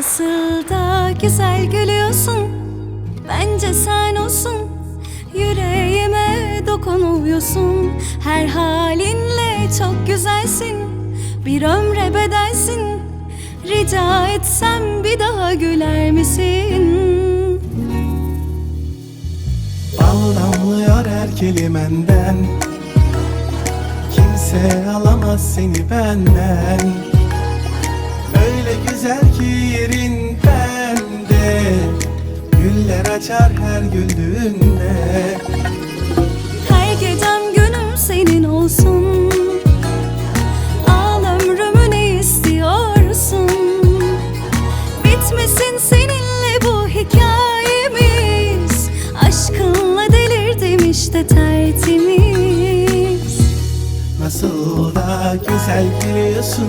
Nasıl da güzel gülüyorsun. Bence sen olsun. Yüreğime dokunuyorsun. Her halinle çok güzelsin. Bir ömre bedelsin. Rica etsem bir daha güler misin? Bal her kelimenden. Kimse alamaz seni benden güzel ki yerin bende Güller açar her güldüğünde. Her gecem günüm senin olsun. Al ömrümü ne istiyorsun? Bitmesin seninle bu hikayemiz. Aşkınla delirdim işte tertemiz. Nasıl da güzel gülüyorsun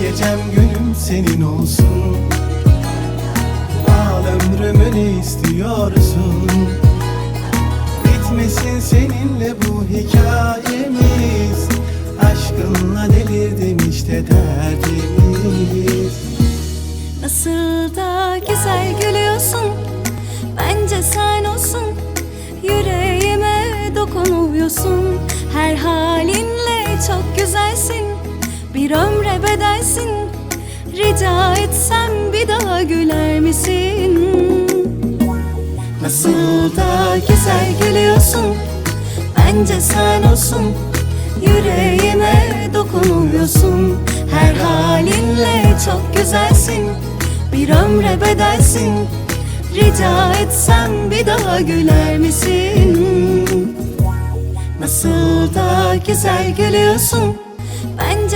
Gecem günüm senin olsun. Al ömrümü ne istiyorsun? Bitmesin seninle bu hikayemiz. Aşkınla delirdim işte tertemiz Nasıl da güzel gülüyorsun Bence sen olsun. Yüreğime dokunuyorsun Her halinle çok güzelsin Bir ömre bedelsin. Rica etsem bir daha güler misin? Nasıl da güzel gülüyorsun. Bence sen olsun. Yüreğime dokunuyorsun Her halinle çok güzelsin. Bir ömre bedelsin. Rica etsem bir daha güler misin? Nasıl da güzel gülüyorsun. Bence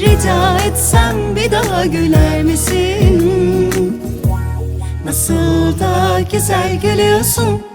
Rica etsem bir daha güler misin? Nasıl da güzel gülüyorsun